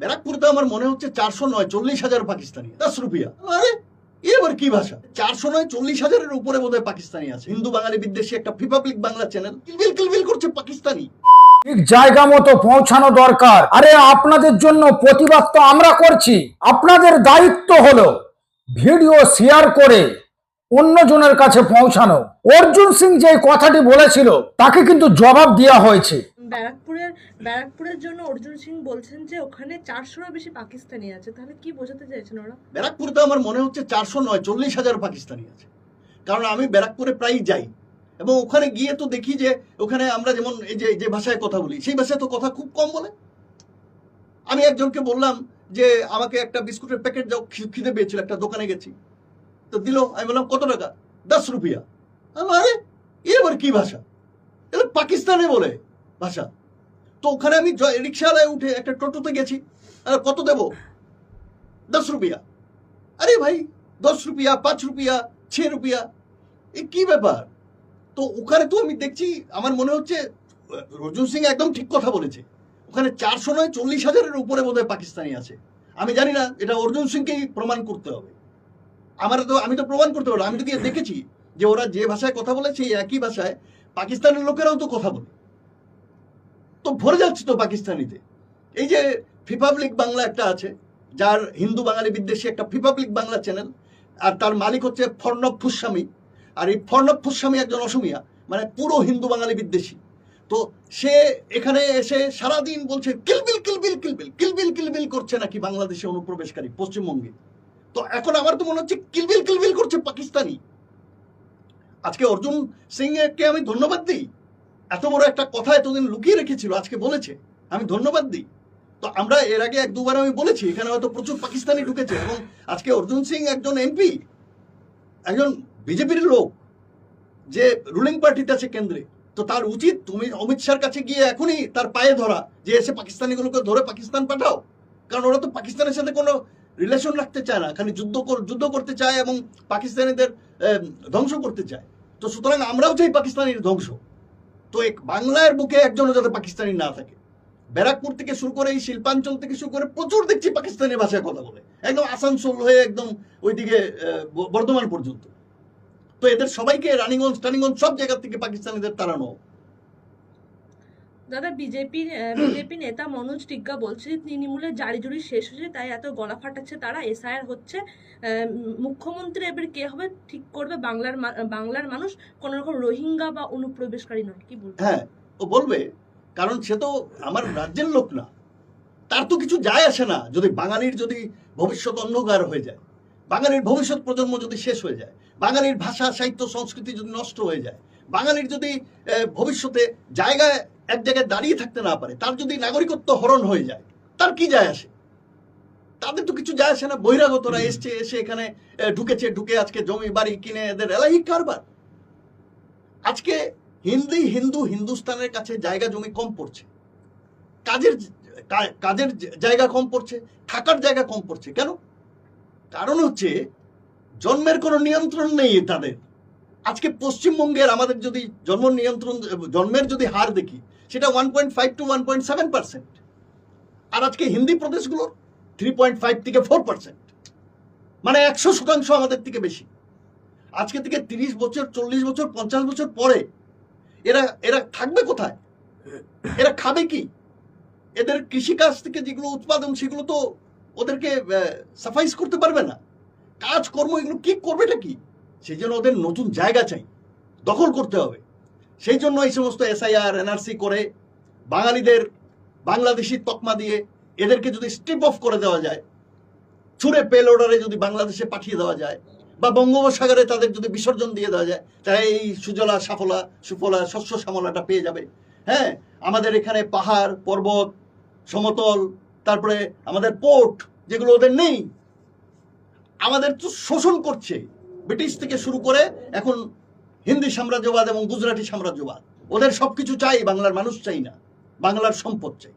ব্যারাকপুরে তো আমার মনে হচ্ছে চারশো নয়, চল্লিশ হাজার পাকিস্তানি। দশ রুপিয়া। আরে, এ কি ভাষা? চারশো নয়, চল্লিশ হাজারের উপরে বোধহয় পাকিস্তানি আছে। হিন্দু, বাঙালি, বিদ্বেষী একটা রিপাবলিক বাংলা চ্যানেল কিলবিল কিলবিল করছে পাকিস্তানি। ঠিক জায়গা মতো পৌঁছানো দরকার। আরে, আপনাদের জন্য প্রতিবাদ তো আমরা করছি। আপনাদের দায়িত্ব হলো ভিডিও শেয়ার করে অন্যজনের কাছে পৌঁছানো। অর্জুন সিং যে কথাটি বলেছিল, তাকে কিন্তু জবাব দেওয়া হয়েছে। ব্যারাকপুরের ব্যারাকপুরের জন্য অর্জুন সিং বলছেন যে ওখানে চারশোরও বেশি পাকিস্তানি আছে। তাহলে কি বোঝাতে চাইছেন ওরা? ব্যারাকপুরে তো আমার মনে হচ্ছে চারশো নয়, চল্লিশ হাজার পাকিস্তানি আছে। কারণ আমি ব্যারাকপুরে প্রায় যাই। এবং ওখানে গিয়ে তো দেখি যে ওখানে আমরা যেমন এই যে যে ভাষায় কথা বলি, সেই ভাষায় তো কথা খুব কম বলে। আমি একজনকে বললাম যে, আমাকে একটা বিস্কুটের প্যাকেট যাও খিদে পেয়েছিল, একটা দোকানে গেছি। তো দিল, আমি বললাম, কত টাকা? দশ রুপিয়া। আরে, এ আবার কি ভাষা? এটা পাকিস্তানে বলে। ভাষা তো ওখানে আমি রিক্সাওয়ালায় উঠে একটা টোটোতে গেছি। আর কত দেবো? দশ রুপিয়া। আরে ভাই, দশ রুপিয়া, পাঁচ রুপিয়া, ছ রুপিয়া। এ কি ব্যাপার? তো ওখানে তো আমি দেখছি, আমার মনে হচ্ছে রজু সিং একদম ঠিক কথা বলেছে। ওখানে চারশো নয়, চল্লিশ হাজারের উপরে বোধহয় পাকিস্তানি আছে। আমি জানি না, এটা অর্জুন সিংকেই প্রমাণ করতে হবে। আমার তো আমি তো প্রমাণ করতে পারব। আমি তো গিয়ে দেখেছি যে ওরা যে ভাষায় কথা বলে, সেই একই ভাষায় পাকিস্তানের লোকেরাও তো কথা বলে। তো ভরে যাচ্ছে তো পাকিস্তানিতে। এই যে ফিপাবলিক বাংলা একটা আছে, যার হিন্দু বাঙালি বিদ্বেষী একটা ফিপাবলিক বাংলা চ্যানেল আর তার মালিক হচ্ছে ফর্ণব ফুস্বামী আর এই ফর্ণব ফুস্বামী একজন অসমিয়া মানে পুরো হিন্দু বাঙালি বিদ্বেষী। তো সে এখানে এসে সারাদিন বলছে কিলবিল কিলবিল কিলবিল কিলবিল কিলবিল করছে নাকি বাংলাদেশে অনুপ্রবেশকারী পশ্চিমবঙ্গে? তো এখন আমার তো মনে হচ্ছে কিলবিল কিলবিল করছে পাকিস্তানি। আজকে অর্জুন সিং কে আমি ধন্যবাদ দিই। এত বড় একটা কথা এতদিন লুকিয়ে রেখেছিল, আজকে বলেছে। আমি ধন্যবাদ দিই। তো আমরা এর আগে এক দুবার আমি বলেছি, এখানে হয়তো প্রচুর পাকিস্তানি ঢুকেছে এবং আজকে অর্জুন সিং একজন এমপি, একজন বিজেপির লোক, যে রুলিং পার্টিতে আছে কেন্দ্রে। তো তার উচিত তুমি অমিত শাহর কাছে গিয়ে এখনই তার পায়ে ধরা, যে এসে পাকিস্তানিগুলোকে ধরে পাকিস্তান পাঠাও। কারণ ওরা তো পাকিস্তানের সাথে কোনো রিলেশন রাখতে চায় না, খালি যুদ্ধ যুদ্ধ করতে চায় এবং পাকিস্তানিদের ধ্বংস করতে চায়। তো সুতরাং আমরাও চাই পাকিস্তানির ধ্বংস। তো এক বাংলার বুকে একজনও যাতে পাকিস্তানি না থাকে। ব্যারাকপুর থেকে শুরু করে এই শিল্পাঞ্চল থেকে শুরু করে প্রচুর দেখছি পাকিস্তানি ভাষায় কথা বলে। একদম আসানসোল হয়ে একদম ওইদিকে বর্ধমান পর্যন্ত। তো এদের সবাইকে রানিগঞ্জ, টানিগঞ্জ সব জায়গা থেকে পাকিস্তানিদের তাড়ানো। দাদা, বিজেপি বিজেপি নেতা মনোজ টিগ্গা বলছে, তৃণমূলের জারি জুড়ি শেষ হয়েছে, তাই এত গলা ফাটাচ্ছে তারা, এসআইআর হচ্ছে। মুখ্যমন্ত্রী এবার কে হবে? ঠিক করবে বাংলার বাংলার মানুষ? কোন রকম রোহিঙ্গা বা অনুপ্রবেশকারী নয়, কি বলব? হ্যাঁ ও বলবে, কারণ সে তো আমার রাজ্যের লোক না। তার তো কিছু যায় আসে না, যদি বাঙালির যদি ভবিষ্যৎ অন্ধকার হয়ে যায়। বাঙালির ভবিষ্যৎ প্রজন্ম যদি শেষ হয়ে যায়, বাঙালির ভাষা, সাহিত্য, সংস্কৃতি যদি নষ্ট হয়ে যায় বাঙালির যদি ভবিষ্যতে জায়গায় এক জায়গায় দাঁড়িয়ে থাকতে না পারে তার যদি নাগরিকত্ব হরণ হয়ে যায় তার কি যায় আসে? তাদের তো কিছু যায় আসে না বহিরাগতরা এসছে এসে এখানে ঢুকেছে ঢুকে আজকে জমি বাড়ি কিনে এদের এলাহি কারবার। আজকে হিন্দি হিন্দু হিন্দুস্তানের কাছে জায়গা জমি কম পড়ছে। কাজের কাজের জায়গা কম পড়ছে থাকার জায়গা কম পড়ছে। কেন? কারণ হচ্ছে জন্মের কোনো নিয়ন্ত্রণ নেই তাদের। আজকে পশ্চিমবঙ্গের আমাদের যদি জন্ম নিয়ন্ত্রণ, জন্মের যদি হার দেখি, সেটা one point five two one point seven percent আর আজকে হিন্দি প্রদেশগুলোর থ্রি পয়েন্ট ফাইভ থেকে ফোর পার্সেন্ট মানে একশো শতাংশ আমাদের থেকে বেশি। আজকে থেকে তিরিশ বছর, চল্লিশ বছর, পঞ্চাশ বছর পরে এরা এরা থাকবে কোথায়? এরা খাবে কি? এদের কৃষিকাজ থেকে যেগুলো উৎপাদন, সেগুলো তো ওদেরকে সাফাইস করতে পারবে না। কাজকর্ম এগুলো কি করবেটা কি? সেই জন্য ওদের নতুন জায়গা চাই। দখল করতে হবে। সেই জন্য এই সমস্ত এসআইআর এনআরসি করে বাঙালিদের, বাংলাদেশি তকমা দিয়ে এদেরকে যদি স্ট্রিপ অফ করে দেওয়া যায়, ছুঁড়ে পেল অর্ডারে যদি বাংলাদেশে পাঠিয়ে দেওয়া যায় বা বঙ্গোপসাগরে তাদের যদি বিসর্জন দিয়ে দেওয়া যায় তাহলে এই সুজলা, সাফলা, সুফলা, শস্য শ্যামলাটা পেয়ে যাবে। হ্যাঁ আমাদের এখানে পাহাড়, পর্বত, সমতল, তারপরে আমাদের পোর্ট যেগুলো ওদের নেই, আমাদের তো শোষণ করছে। ব্রিটিশ থেকে শুরু করে এখন হিন্দি সাম্রাজ্যবাদ এবং গুজরাটি সাম্রাজ্যবাদ। ওদের সবকিছু চাই, বাংলার মানুষ চাই না। বাংলার সম্পদ চাই।